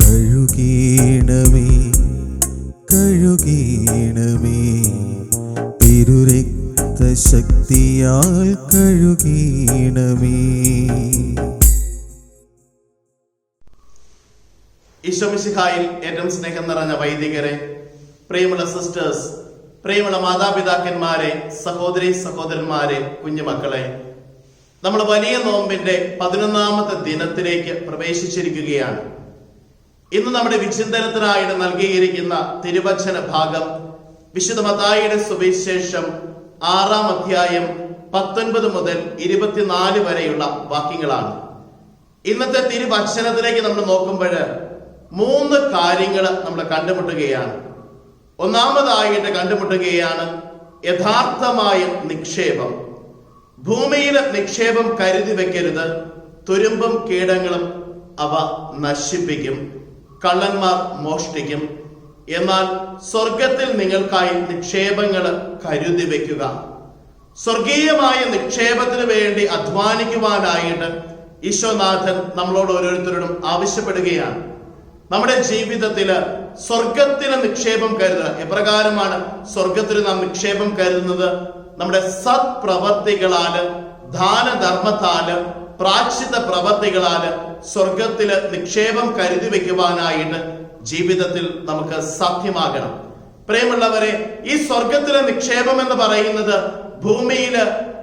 കഴുകീണമേ കഴുകീണമേ. തിരുരക്ത ശക്തിയാൽ കഴുകീണമേ ഈശോമിശിഹായിൽ ഏറ്റവും സ്നേഹം നിറഞ്ഞ വൈദികരെ പ്രിയമുള്ള സിസ്റ്റേഴ്സ് പ്രിയമുള്ള മാതാപിതാക്കന്മാരെ സഹോദരി സഹോദരന്മാരെ കുഞ്ഞുമക്കളെ നമ്മൾ വലിയ നോമ്പിന്റെ പതിനൊന്നാമത്തെ ദിനത്തിലേക്ക് പ്രവേശിച്ചിരിക്കുകയാണ്. ഇന്ന് നമ്മുടെ വിചിന്തനത്തിനായിട്ട് നൽകിയിരിക്കുന്ന തിരുവചന ഭാഗം വിശുദ്ധ മത്തായിയുടെ സുവിശേഷം ആറാം അധ്യായം പത്തൊൻപത് മുതൽ ഇരുപത്തിനാല് വരെയുള്ള വാക്യങ്ങളാണ്. ഇന്നത്തെ തിരുവചനത്തിലേക്ക് നമ്മൾ നോക്കുമ്പോൾ മൂന്ന് കാര്യങ്ങൾ നമ്മൾ കണ്ടുമുട്ടുകയാണ്. ഒന്നാമതായിട്ട് കണ്ടുമുട്ടുകയാണ് യഥാർത്ഥമായ നിക്ഷേപം. ഭൂമിയിൽ നിക്ഷേപം കരുതി വെക്കരുത്. തുരുമ്പും കീടങ്ങളും അവ നശിപ്പിക്കും. കള്ളന്മാർ മോഷ്ടിക്കും. എന്നാൽ സ്വർഗത്തിൽ നിങ്ങൾക്കായി നിക്ഷേപങ്ങൾ കരുതി വെക്കുക. സ്വർഗീയമായ നിക്ഷേപത്തിന് വേണ്ടി അധ്വാനിക്കുവാനായിട്ട് ഈശോനാഥൻ നമ്മളോട് ഓരോരുത്തരോടും ആവശ്യപ്പെടുകയാണ്. നമ്മുടെ ജീവിതത്തിൽ സ്വർഗത്തിന് നിക്ഷേപം കരുതുക. എപ്രകാരമാണ് സ്വർഗത്തിന് നാം നിക്ഷേപം കരുതുന്നത്? നമ്മുടെ സത്പ്രവർത്തികളാൽ ദാനധർമ്മത്താൽ പ്രാക്ഷിത പ്രവർത്തികളാൽ സ്വർഗത്തിൽ നിക്ഷേപം കരുതി വെക്കുവാനായിട്ട് ജീവിതത്തിൽ നമുക്ക് സാധ്യമാകണം. പ്രിയമുള്ളവരെ ഈ സ്വർഗത്തിലെ നിക്ഷേപം എന്ന് പറയുന്നത് ഭൂമിയിൽ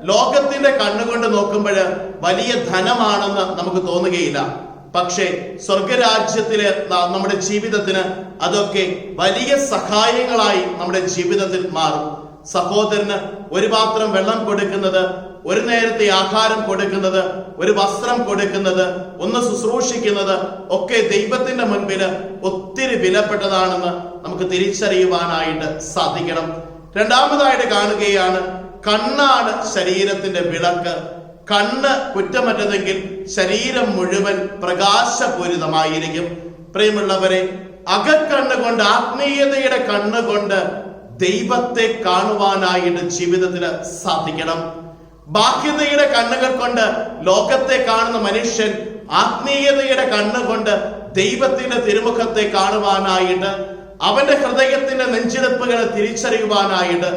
ലോകത്തിന്റെ കണ്ണുകൊണ്ട് നോക്കുമ്പോൾ വലിയ ധനമാണെന്ന് നമുക്ക് തോന്നുകയില്ല. പക്ഷേ സ്വർഗരാജ്യത്തിലെ നമ്മുടെ ജീവിതത്തിന് അതൊക്കെ വലിയ സഹായങ്ങളായി നമ്മുടെ ജീവിതത്തിൽ മാറും. സഹോദരന് ഒരു പാത്രം വെള്ളം കൊടുക്കുന്നത് ഒരു നേരത്തെ ആഹാരം കൊടുക്കുന്നത് ഒരു വസ്ത്രം കൊടുക്കുന്നത് ഒന്ന് ശുശ്രൂഷിക്കുന്നത് ഒക്കെ ദൈവത്തിന്റെ മുൻപിൽ ഒത്തിരി വിലപ്പെട്ടതാണെന്ന് നമുക്ക് തിരിച്ചറിയുവാനായിട്ട് സാധിക്കണം. രണ്ടാമതായിട്ട് കാണുകയാണ് കണ്ണാണ് ശരീരത്തിന്റെ വിളക്ക്. കണ്ണ് കുറ്റമറ്റതെങ്കിൽ ശരീരം മുഴുവൻ പ്രകാശപൂരിതമായിരിക്കും. പ്രിയമുള്ളവരെ അകക്കണ്ണ് കൊണ്ട് ആത്മീയതയുടെ കണ്ണുകൊണ്ട് ദൈവത്തെ കാണുവാനായിട്ട് ജീവിതത്തിന് സാധിക്കണം. ബാഹ്യതയുടെ കണ്ണുകൾ കൊണ്ട് ലോകത്തെ കാണുന്ന മനുഷ്യൻ ആത്മീയതയുടെ കണ്ണുകൊണ്ട് ദൈവത്തിന്റെ തിരുമുഖത്തെ കാണുവാനായിട്ട് അവന്റെ ഹൃദയത്തിന്റെ നെഞ്ചിരപ്പുകളെ തിരിച്ചറിയുവാനായിട്ട്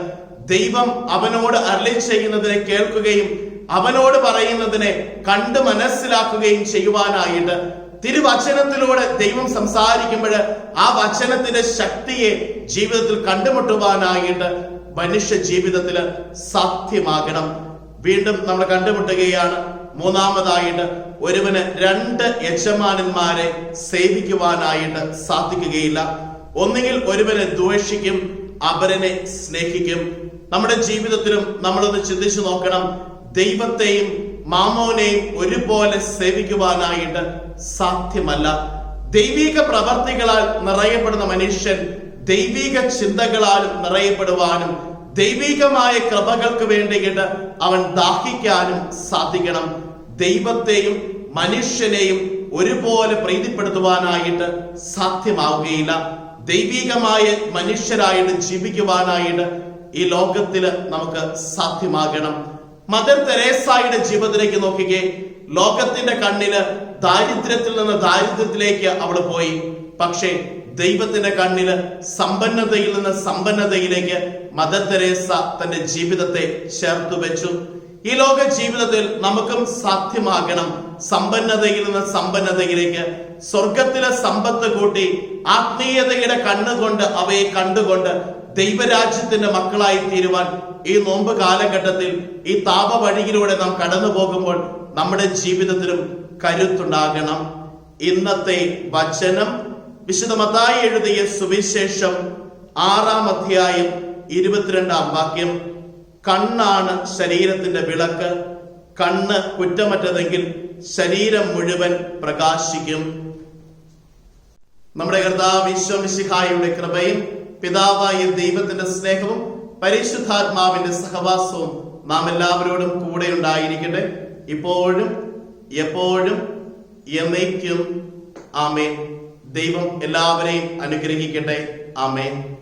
ദൈവം അവനോട് അരളി ചെയ്യുന്നതിനെ കേൾക്കുകയും അവനോട് പറയുന്നതിനെ കണ്ട് മനസ്സിലാക്കുകയും ചെയ്യുവാനായിട്ട് തിരുവചനത്തിലൂടെ ദൈവം സംസാരിക്കുമ്പോൾ ആ വചനത്തിന്റെ ശക്തിയെ ജീവിതത്തിൽ കണ്ടുമുട്ടുവാനായിട്ട് മനുഷ്യ ജീവിതത്തിൽ സാധ്യമാകണം. വീണ്ടും നമ്മൾ കണ്ടുമുട്ടുകയാണ്. മൂന്നാമതായിട്ട് ഒരുവന് രണ്ട് യജമാനന്മാരെ സേവിക്കുവാനായിട്ട് സാധിക്കുകയില്ല. ഒന്നുകിൽ ഒരുവനെ ദ്വേഷിക്കും അപരനെ സ്നേഹിക്കും. നമ്മുടെ ജീവിതത്തിലും നമ്മളൊന്ന് ചിന്തിച്ചു നോക്കണം. ദൈവത്തെയും മാമോനെയും ഒരുപോലെ സേവിക്കുവാനായിട്ട് സാധ്യമല്ല. ദൈവിക പ്രവർത്തികളാൽ നിറയപ്പെടുന്ന മനുഷ്യൻ ദൈവിക ചിന്തകളാലും നിറയപ്പെടുവാനും ദൈവികമായ കൃപകൾക്ക് വേണ്ടിയിട്ട് അവൻ ദാഹിക്കാനും സാധിക്കണം. ദൈവത്തെയും മനുഷ്യനെയും ഒരുപോലെ പ്രീതിപ്പെടുത്തുവാനായിട്ട് സാധ്യമാവുകയില്ല. ദൈവികമായ മനുഷ്യരായിട്ട് ജീവിക്കുവാനായിട്ട് ഈ ലോകത്തിൽ നമുക്ക് സാധ്യമാകണം. മദർ തെരേസായുടെ ജീവിതത്തിലേക്ക് നോക്കിക്കേ ലോകത്തിന്റെ കണ്ണിൽ ദാരിദ്ര്യത്തിൽ നിന്ന് ദാരിദ്ര്യത്തിലേക്ക് അവൾ പോയി. പക്ഷേ ദൈവത്തിന്റെ കണ്ണിൽ സമ്പന്നതയിൽ നിന്ന് സമ്പന്നതയിലേക്ക് മദർ തെരേസ തന്റെ ജീവിതത്തെ ചേർത്തു വെച്ചു. ഈ ലോക ജീവിതത്തിൽ നമുക്കും സാധ്യമാകണം സമ്പന്നതയിൽ നിന്ന് സമ്പന്നതയിലേക്ക്. സ്വർഗത്തിലെ സമ്പത്ത് കൂട്ടി ആത്മീയതയുടെ കണ്ണുകൊണ്ട് അവയെ കണ്ടുകൊണ്ട് ദൈവരാജ്യത്തിന്റെ മക്കളായി തീരുവാൻ ഈ നോമ്പ് കാലഘട്ടത്തിൽ ഈ താപ വഴിയിലൂടെ നാം കടന്നു പോകുമ്പോൾ നമ്മുടെ ജീവിതത്തിലും കരുത്തുണ്ടാകണം. ഇന്നത്തെ വചനം വിശുദ്ധ എഴുതിയ സുവിശേഷം ആറാം അധ്യായം ഇരുപത്തിരണ്ടാം വാക്യം. കണ്ണാണ് ശരീരത്തിന്റെ വിളക്ക്. കണ്ണ് കുറ്റമറ്റതെങ്കിൽ ശരീരം മുഴുവൻ പ്രകാശിക്കും. നമ്മുടെ കർത്താവ് വിശ്വമിശിഹായുടെ കൃപയും പിതാവായ ദൈവത്തിന്റെ സ്നേഹവും പരിശുദ്ധാത്മാവിന്റെ സഹവാസവും നാം എല്ലാവരോടും കൂടെ ഉണ്ടായിരിക്കട്ടെ. ഇപ്പോഴും എപ്പോഴും എന്നേക്കും. ആമേൻ. ദൈവം എല്ലാവരെയും അനുഗ്രഹിക്കട്ടെ. ആമേൻ.